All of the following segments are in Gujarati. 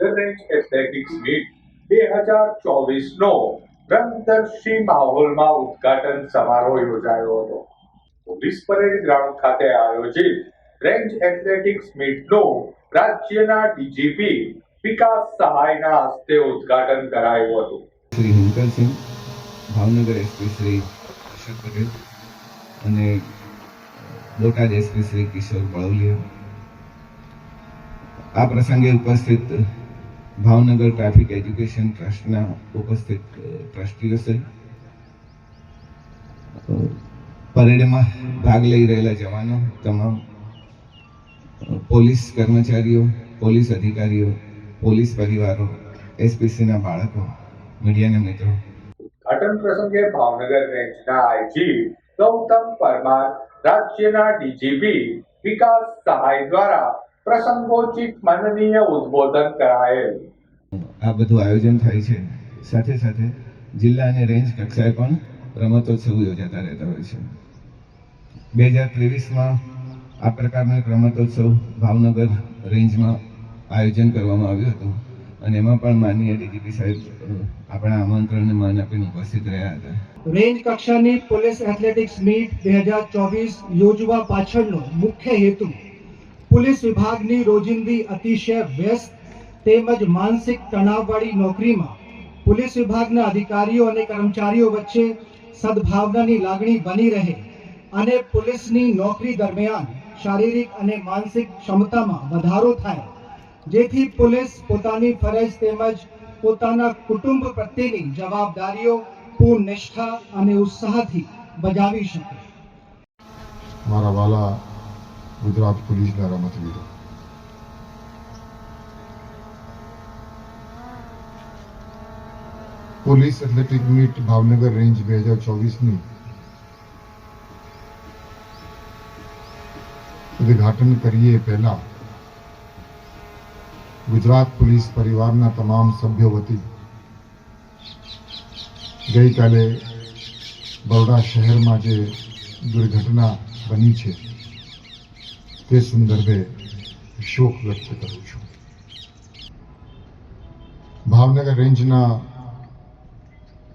રેન્જ એથ્લેટિક્સ મીટ બે હજાર ચોવીસનો રંગદર્શી માહોલમાં ઉદઘાટન સમારોહ યોજાયો હતો. પોલીસ પરેડ ગ્રાઉન્ડ ખાતે આયોજિત રેન્જ એથ્લેટિક્સ મીટનો રાજ્યના ડીજીપી વિકાસ સહાયના હસ્તે ઉદઘાટન કરાયું હતું. શ્રી હિંકરસિંહ ભાવનગર એસપી શ્રી અશોક પટેલ અને બોટાદ એસપી શ્રી કિશોર બળવલિયા આ પ્રસંગે ઉપસ્થિત ભાવનગર ટ્રાફિક એજ્યુકેશન ટ્રસ્ટના ઉપસ્થિત ટ્રસ્ટીઓ શ્રી પરેડમાં ભાગ લઈ રહેલા જવાનો તમામ પોલીસ કર્મચારીઓ, પોલીસ અધિકારીઓ, પોલીસ પરિવારો એસપીસીના બાળકો, મીડિયાના મિત્રો. ઘટન પ્રસંગે ભાવનગર રેન્જના આઈજી ગૌતમ પરમાર, રાજ્યના ડીજીપી વિકાસ સહાય દ્વારા પ્રસંગોચિત માનનીય ઉદ્બોધન કરાયેલ. આ બધું આયોજન થાય છે. સાથે સાથે જિલ્લા અને રેન્જ કક્ષાએ પણ રમતોત્સવ યોજાતા રહેતા હોય છે. બે હજાર ત્રેવીસમાં આ પ્રકારનો એક રમતોત્સવ ભાવનગર રેન્જમાં આયોજન કરવામાં આવ્યું હતું અને એમાં પણ માનનીય ડીજીપી સાહેબ આપણા આમંત્રણને માન આપીને ઉપસ્થિત રહ્યા હતા. રેન્જ કક્ષાની પોલીસ એથ્લેટિક્સ મીટ બે હજાર ચોવીસ યોજવા પાછળનો મુખ્ય હેતુ પોલીસ વિભાગની રોજિંદી અતિશય વ્યસ્ત તેમજ માનસિક તણાવવાળી નોકરીમાં પોલીસ વિભાગના અધિકારીઓ અને કર્મચારીઓ વચ્ચે સદભાવનાની લાગણી બની રહે અને પોલીસની નોકરી દરમિયાન શારીરિક અને માનસિક ક્ષમતામાં વધારો થાય. જેથી પોલીસ પોતાની ફરજ તેમજ પોતાના કુટુંબ પ્રત્યેની જવાબદારીઓ પૂર્ણ નિષ્ઠા અને ઉત્સાહથી બજાવી શકે. મારા વાલા ગુજરાત પોલીસના રમતવીરો police athletic meet Bhavnagar range બે હજાર ચોવીસની ઉદ્ઘાટન કરીએ પહેલા ગુજરાત પોલીસ પરિવારના તમામ સભ્યો વતી ગઈકાલે બરોડા શહેરમાં જે દુર્ઘટના બની છે તે સંદર્ભે શોક વ્યક્ત કરું છું ભાવનગર રેન્જના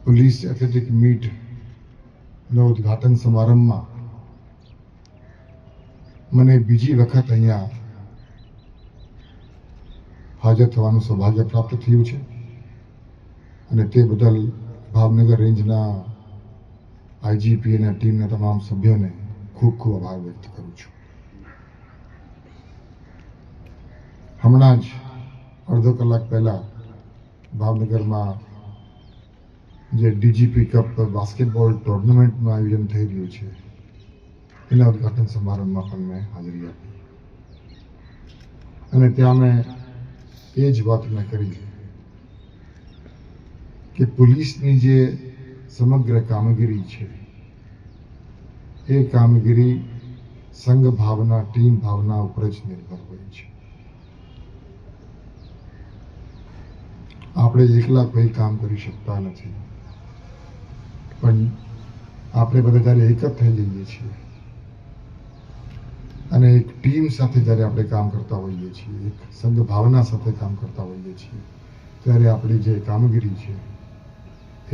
પોલીસ એથ્લેટિક મીટના ઉદઘાટન સમારંભમાં મને બીજી વખત અહીંયા હાજર થવાનું સૌભાગ્ય પ્રાપ્ત થયું છે અને તે બદલ ભાવનગર રેન્જના આઈજીપી અને ટીમના તમામ સભ્યોને ખૂબ ખૂબ આભાર વ્યક્ત કરું છું હમણાં જ અડધો કલાક પહેલા ભાવનગરમાં જે ડીજીપી કપ બાસ્કેટબોલ ટુર્નામેન્ટનું આયોજન થઈ રહ્યું છે, એના ઉદ્ઘાટન સમારંભમાં પણ મેં હાજરી આપી. અને ત્યાં મેં એ જ વાત મેં કરી કે પોલીસની જે સમગ્ર કામગીરી છે, એ કામગીરી સંઘ ભાવના, ટીમ ભાવના ઉપર જ નિર્ભર હોય છે. આપણે એકલા કોઈ કામ કરી શકતા નથી. પણ આપણે બધા જ્યારે એક જ થઈ જઈએ છીએ અને એક ટીમ સાથે જ્યારે આપણે કામ કરતા હોઈએ છીએ, એક સંઘ સાથે કામ કરતા હોઈએ છીએ, ત્યારે આપણી જે કામગીરી છે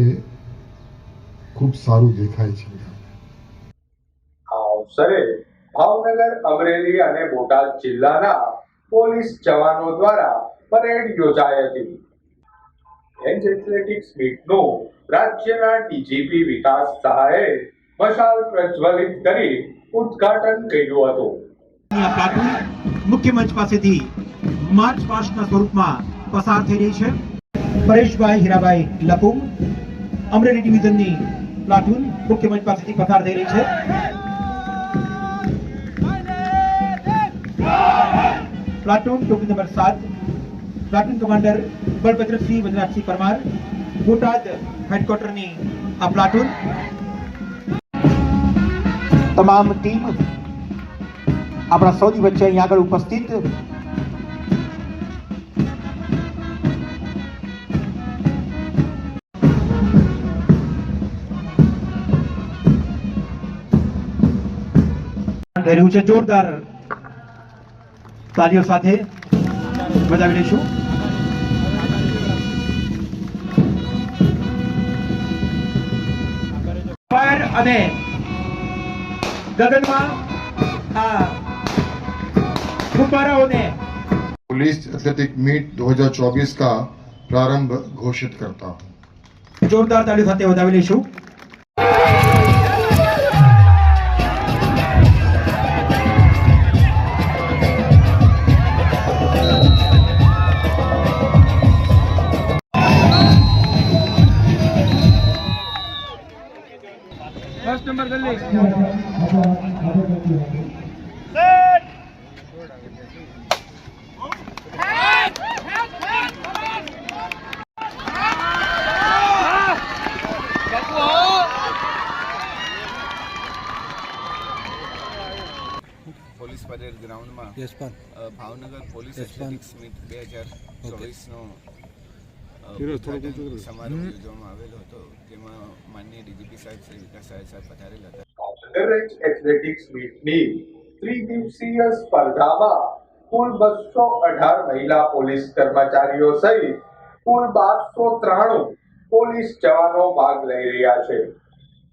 એ ખૂબ સારું દેખાય છે ભાવનગર, અમરેલી અને બોટાદ જિલ્લાના પોલીસ જવાનો દ્વારા પરેડ યોજાઈ હતી. રેન્જ એથ્લેટિક્સ મીટનું રાજ્યના ડીજીપી વિકાસ સહાયે મશાલ પ્રજ્વલિત કરી ઉદ્ઘાટન કર્યું હતું. મુખ્યમંચ મુખ્ય મંચ પાસેથી માર્ચ પાસ્ટના સ્વરૂપમાં પસાર થઈ રહી છે. પરેશભાઈ હીરાભાઈ લપુમ અમરેલી ડિવિઝનની પ્લાટુન મુખ્ય મંચ પાસેથી પસાર થઈ રહી છે. પ્લાટુન ટોપી નંબર સાત પ્લાટૂન કમાન્ડર બળભદ્રસિંહ વજરાજસિંહ પરમાર બોટાદ હેડક્વાર્ટરની આ પ્લાટુન. તમામ ટીમ આપણા સૌની વચ્ચે અહીં આગળ ઉપસ્થિત. રહ્યું છે જોરદાર તાલીઓ સાથે. બતાવી દઈશું અને ગગનમાં આ ગુબ્બારાઓને पुलिस एथलेटिक मीट 2024 का प्रारंभ घोषित करता हूँ जोरदार ताली સાથે વધાવી લઈશું પોલીસ પરેડ ગ્રાઉન્ડમાં ભાવનગર પોલીસ એથ્લેટિક્સ મીટ બે હજાર ચોવીસનો સમારોહ યોજવામાં આવેલો હતો જેમાં માનનીય ડીજીપી સાહેબ શ્રી વિકાસ સાહેબ સાહેબ પધારેલા હતા. એથ્લેટિક્સ મીટની ત્રિદિવસીય સ્પર્ધામાં કુલ બસો અઢાર મહિલા પોલીસ કર્મચારીઓ સહિત કુલ બારસો ત્રાણું પોલીસ જવાનો ભાગ લઈ રહ્યા છે.